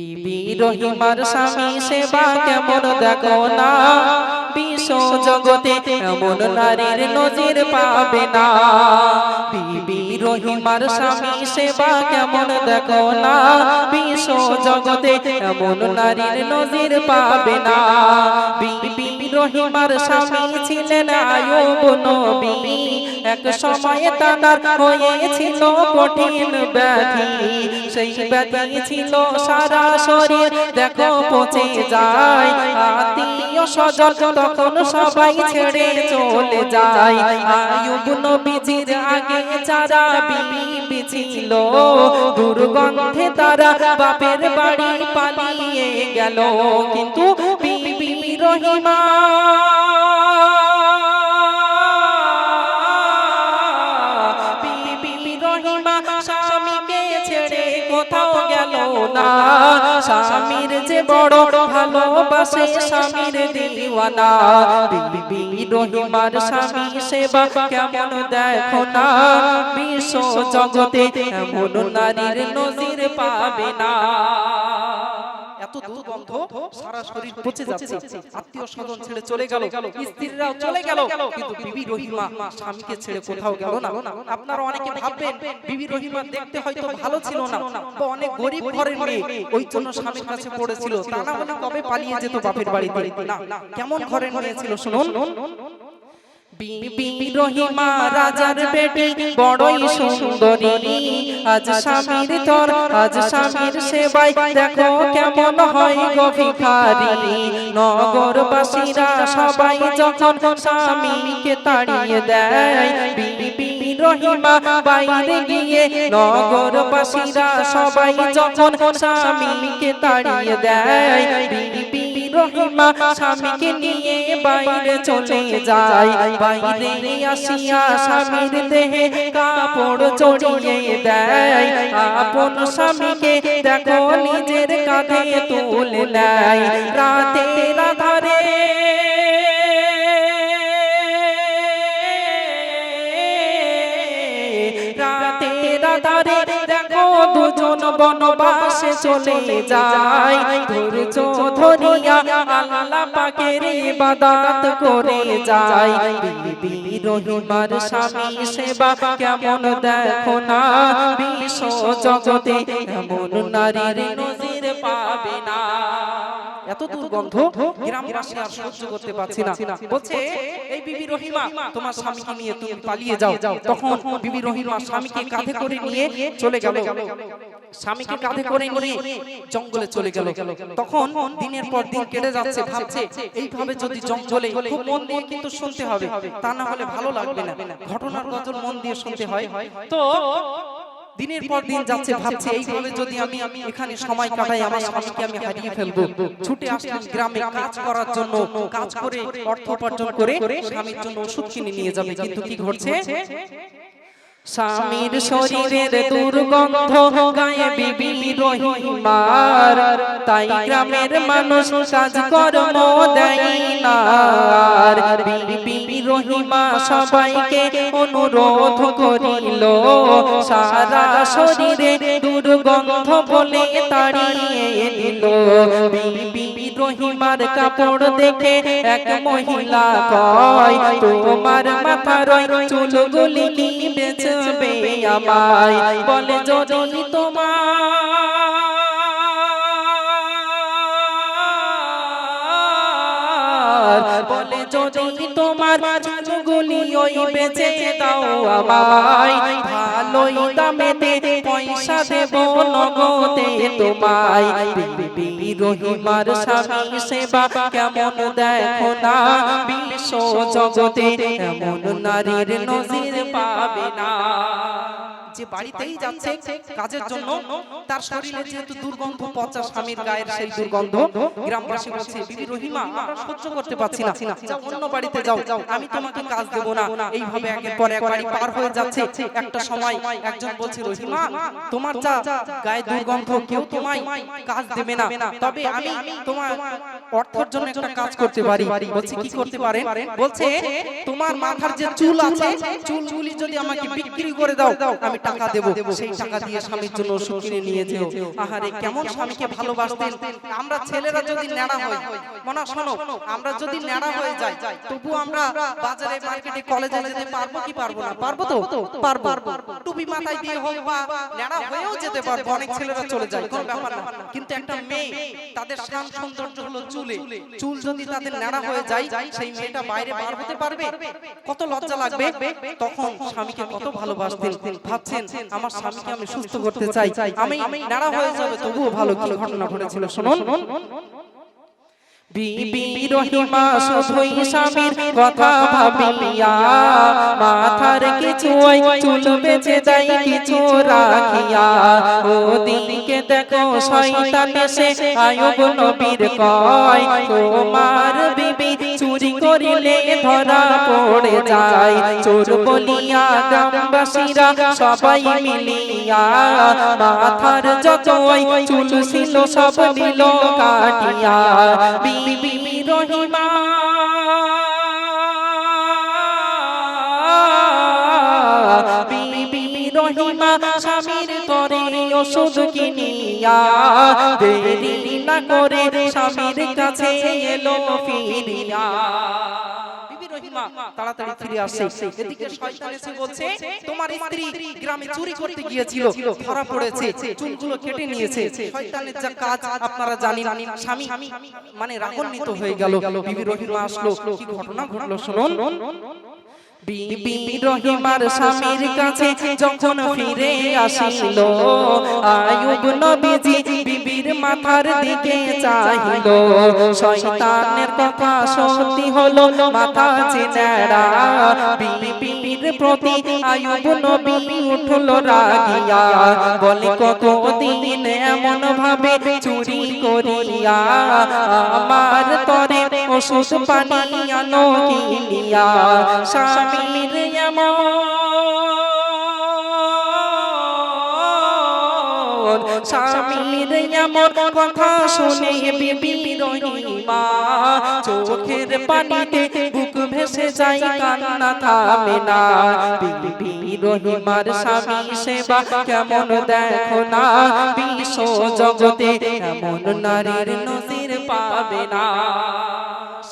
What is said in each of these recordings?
বিবি রহিমার স্বামী সেবা কেমন দেখো না? বিশ্ব জগতে এমন নারীর নজির পাবে না। বিবি রহিমার স্বামী সেবা কেমন দেখো না? বিশ্ব জগতে এমন নারীর নজির পাবে না। বিবি রহিমার স্বামী ছিলেন আয়ুব নবী। এক সময় তানার হয়েছিল কঠিন ব্যাধি। সেই ব্যাধি ছিল সারা শরীর। দেখো পচে যায়। আত্মীয় স্বজন তখন সবাই ছেড়ে চলে যায়। আয়ুব নবীজির আগে যারা বিবি ছিল দুর্গন্ধে তারা বাপের বাড়ি পালিয়ে গেল। কিন্তু বিবি রহিমা রহিমা স্বামীকে ছেড়ে কোথাও গেল না। স্বামীর যে বড় ভালোবাসে স্বামীর দিওয়ানা। বিবি রহিমার স্বামী সেবা কেমন দেখো না। বিশ্ব জগতে এমন নারীর নজির পাবে না। এত দুর্গন্ধ সারা শরীর পচে যাচ্ছে। আত্মীয় স্বজন ছেড়ে চলে গেল। স্ত্রীরাও চলে গেল। কিন্তু বিবি রহিমা স্বামীকে ছেড়ে কোথাও গেল না। আপনারা অনেকে ভাববেন বিবি রহিমা দেখতে হয়তো ভালো ছিল না বা অনেক গরিব ঘরের মেয়ে ওই জন্য স্বামীর কাছে পড়েছিল। তা না হলে কবে পালিয়ে যেত বাপের বাড়িতে? না। কেমন ঘরের মেয়ে ছিল শুনুন। রহিমা রাজার বেটি, বড়ই সুন্দরী। আজ স্বামীর তর, আজ স্বামীর সেবাই দেখো কেমন হয় গো নগরবাসীরা সবাই যখন স্বামীকে তাড়িয়ে দেয় রহিমা বাইরে গিয়ে নগরবাসীরা সবাই যখন স্বামীকে তাড়িয়ে দেয় রহিমা স্বামীকে নিয়ে বাইরে চলে যায়। বাইরে আসিয়া স্বামীর দেহে কাপড় চড়িয়ে দেয়। আপন স্বামীকে দেখো নিজের কাঁধে তুলে নেয়। রাতে আধারে বনবাসে চলে যায়। ধৈর্য ধরিয়া আল্লাহ পাকের ইবাদত করে যায়। বিবি রহিমার স্বামী সেবা কেমন দেখো না। বিশ্ব জগতে এমন নারীর নজির পাবে না। এত দুর্গন্ধ গ্রামবাসী আর সহ্য করতে পারছি না। বলছে এই বিবি রহিমা তোমার স্বামীকে নিয়ে তুমি পালিয়ে যাও। তখন বিবি রহিমা স্বামীকে কাঁধে করে নিয়ে চলে গেল। স্বামীকে কাঁধে করে নিয়ে জঙ্গলে চলে গেল। তখন দিনের পর দিন কেটে যাচ্ছে ভাবছে এইভাবে যদি জঙ্গলে খুব মন দিয়ে কিন্তু শুনতে হবে তা না হলে ভালো লাগবে না। ঘটনার গজল মন দিয়ে শুনতে হয়। তো দিনের পর দিন যাচ্ছে ভাবছে এইভাবে যদি আমি আমি এখানে সময় কাটাই আমার স্বামীকে আমি হারিয়ে ফেলব। ছুটে আসলাম গ্রামে কাজ করার জন্য কাজ করে অর্থ উপার্জন করে স্বামীর জন্য ওষুধ কিনে নিয়ে যাবে। কিন্তু কি ঘটছে? স্বামীর শরীরের দুর্গন্ধ গায়ে বিবি রহিমার তাই গ্রামের মানুষ কাজ কর্ম দেয় বিবি রহিমা সবাইকে অনুরোধ করিল সারা শরীরে দুর্গন্ধ বলে তাড়িয়ে দিল বিবি রহিমার কাপড় দেখে এক মহিলা কয়, তোমার মাথার চুলগুলি বেচবে আমায়? বলে, যদি তোমার যদি তোমার চুলগুলি ওই বেচে দাও আমায়, ভালোই দামেতে পয়সা দেব নগদে তোমায়। বিবি রহিমার স্বামী সেবা কেমন দেখো না, বিশ্ব জগতে এমন নারীর নজির পাবে না। যে বাড়িতেই যাচ্ছে কাজের জন্য তার শরীরে যেহেতু দুর্গন্ধ পচা স্বামীর গায়ের সেই দুর্গন্ধ গ্রামবাসী বলছে বিবি রহিমা আমরা সহ্য করতে পারছি না। যাও অন্য বাড়িতে যাও। যাও। আমি তোমাকে কাজ দেব না। এইভাবে একের পর এক বাড়ি পার হয়ে যাচ্ছে। একটা সময় একজন বলছে রহিমা তোমার যা গায়ে দুর্গন্ধ কেউ তোমায় কাজ দেবে না। তবে আমি তোমার অর্থের জন্য একটা কাজ করতে পারি। বলছে কি করতে পারেন বলছে তোমার মাথার যে চুল আছে চুলগুলি যদি আমাকে বিক্রি করে দাও আমি টাকা দেব সেই টাকা দিয়ে স্বামীর জন্য ওষুধ কিনে নিয়ে যেও। আহারে কেমন স্বামীকে ভালোবাসতেন? আমরা ছেলেরা যদি নেড়া হই মনা শোনো আমরা যদি নেড়া হয়ে যাই তবু আমরা বাজারে মার্কেটে কলেজে যেতে পারব কি পারব না? পারব তো? পারব টুপি মাথায় দিয়ে হোক বা নেড়া হয়েও যেতে পারব অনেক ছেলেরা চলে যায় কোনো ব্যাপার না। কিন্তু একটা মেয়ে তাদের শান সৌন্দর্য হলো চুলে। চুল। যদি তাদের ন্যাড়া হয়ে যায় সেই মেয়েটা বাইরে বার হতে পারবে। কত লজ্জা লাগবে? তখন স্বামীকে কত ভালোবাসতেন ভাবছেন আমার স্বামীকে আমি সুস্থ করতে চাই। আমি নেড়া হয়ে যাবে তবুও ভালো কি ঘটনা ঘটেছিল শুনুন। বিবি রহিমা শুধুই স্বামীর কথা ভাবিয়া মাথার কিছু চুল বেঁচে যাই কিছু রাখিয়া। ওদিকে দেখো শয়তান এসে আয়ুব নবীর কয় তোমার বিবি করিলে ধরা পড়ে যায়। চোর বলিয়া গ্রামবাসীরা সবাই মিলিয়া মাথার যত ওই চুল ছিল সব নিল কাটিয়া। বিবি রহিমা। বিবি রহিমা স্বামীর তরে ওষুধ কিনিয়া দেরি না করে স্বামীর কাছে এলো ফিরিয়া। তাড়াতাড়ি ধরা পড়েছে মানে রাগান্বিত হয়ে গেল। বিবি রহিমা আসলো ঘটনা ঘটলো, শুনুন। বিবি রহিমার স্বামীর কাছে যখন ফিরে আসিল, আয়ুব নবীজি বিবির মাথার দিকে চাহিল। শয়তানের কথা সত্যি হলো, মাথা চেনারা বিবির প্রতি আয়ুব নবী উঠল রাগিয়া। বলে কত দিন এমন ভাবে চুরি করিয়া আমার তরে ওষুধ পানি আনো কিনিয়া স্বামীর স্বামীর এমন কথা শুনে বিবি রহিমা, চোখের পানিতে বুক ভেসে যায় কান্না থামে না বিবি রহিমার স্বামী সেবা কেমন দেখো না? বিশ্ব জগতে এমন নারীর নজির পাবে না।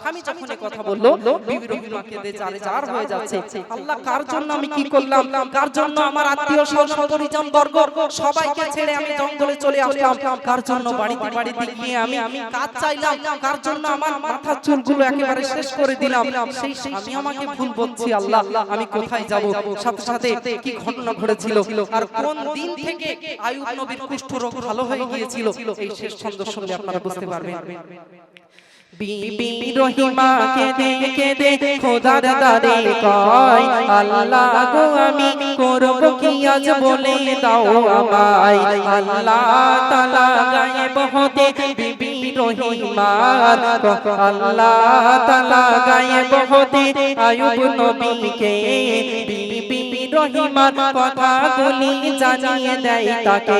স্বামী যখন কথা বলল বিবি রহিমা কেঁদে চারে চার হয়ে যাচ্ছে। আল্লাহ কার জন্য আমি কি করলাম? কার জন্য আমার আত্মীয় স্বজন পরিজন বর্গ সবাইকে ছেড়ে আমি জঙ্গলে চলে আসলাম। কার জন্য বাড়িতে বাড়িতে গিয়ে আমি আমি কাজ চাইলাম? কার জন্য আমার মাথার চুলগুলো একেবারে শেষ করে দিলাম। সেই স্বামী আমাকে ভুল বলছি আল্লাহ আমি কোথায় যাব? সাথে সাথে কি ঘটনা ঘটেছিল? আর কোন দিন থেকে আয়ুব নবীর কুষ্ঠ রোগ ভালো হয়ে গিয়েছিল? এই শেষ ছন্দ শুনলে আপনারা বুঝতে পারবেন বিবি রহিমা কেঁদে কেঁদে, খোদার দারে কয়, আল্লাহ গো আমি করব কি আজ বলে দাও আমায়। আল্লাহ তালা গায়েব হতে বিবি রহিমার আল্লাহ তালা গায়েব হতে আয়ুব নবীকে রহিমার কথাগুলি জানিয়ে দেয় তাকে।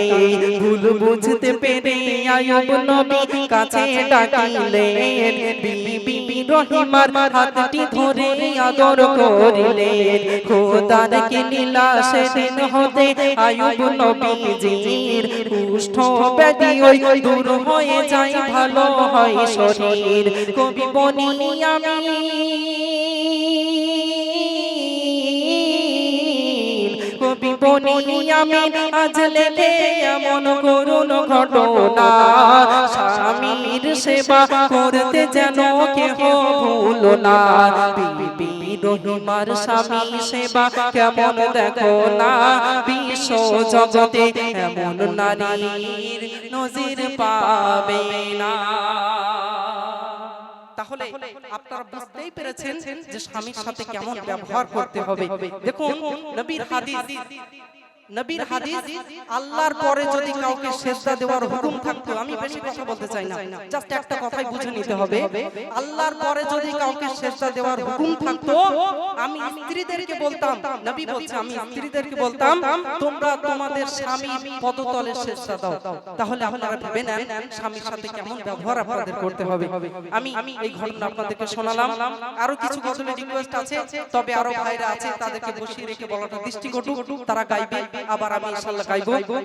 ভুল বুঝতে পেরে আয়ুব নবী কাছে ডাকিলেন, বিবি রহিমার হাতটি ধরে আদর করিলেন। খোদার কি লীলা হতে আয়ুব নবীজির কুষ্ঠ ব্যাধি ওই দূর হয়ে যায়, ভালো হয় শরীর। কবি বনি আমি স্বামীর সেবা করতে যেন কেহ ভুল না। বিবি রহিমার স্বামী সেবা কেমন দেখো না। বিশ্ব জগতে এমন নারীর নজির পাবে না। তাহলে আপনারা বুঝতেই পেরেছেন যে স্বামীর সাথে কেমন ব্যবহার করতে হবে। দেখুন নবীর হাদিস নবীর হাদিস আল্লাহর পরে যদি কাউকে সেজদা দেওয়ার হুকুম থাকতো আমি বেশি কথা বলতে চাই না। জাস্ট একটা কথাই বুঝে নিতে হবে। আল্লাহর পরে যদি কাউকে সেজদা দেওয়ার হুকুম থাকতো আমি স্ত্রীদেরকে বলতাম নবী বলছে আমি স্ত্রীদেরকে বলতাম তোমরা তোমাদের স্বামী পদতলে সেজদা দাও। তাহলে আপনারা ভেবে নেন স্বামীর সাথে কেমন ব্যবহার আপনাদের করতে হবে। আমি এই ঘটনা আপনাদেরকে শোনালাম। আরও কিছু গজলের রিকোয়েস্ট আছে তবে আরও ভাইরা আছে তাদেরকে বসিয়ে রেখে বলাটা দৃষ্টিকটু তারা গাইবে আবার আমি ইনশাআল্লাহ গাইবো।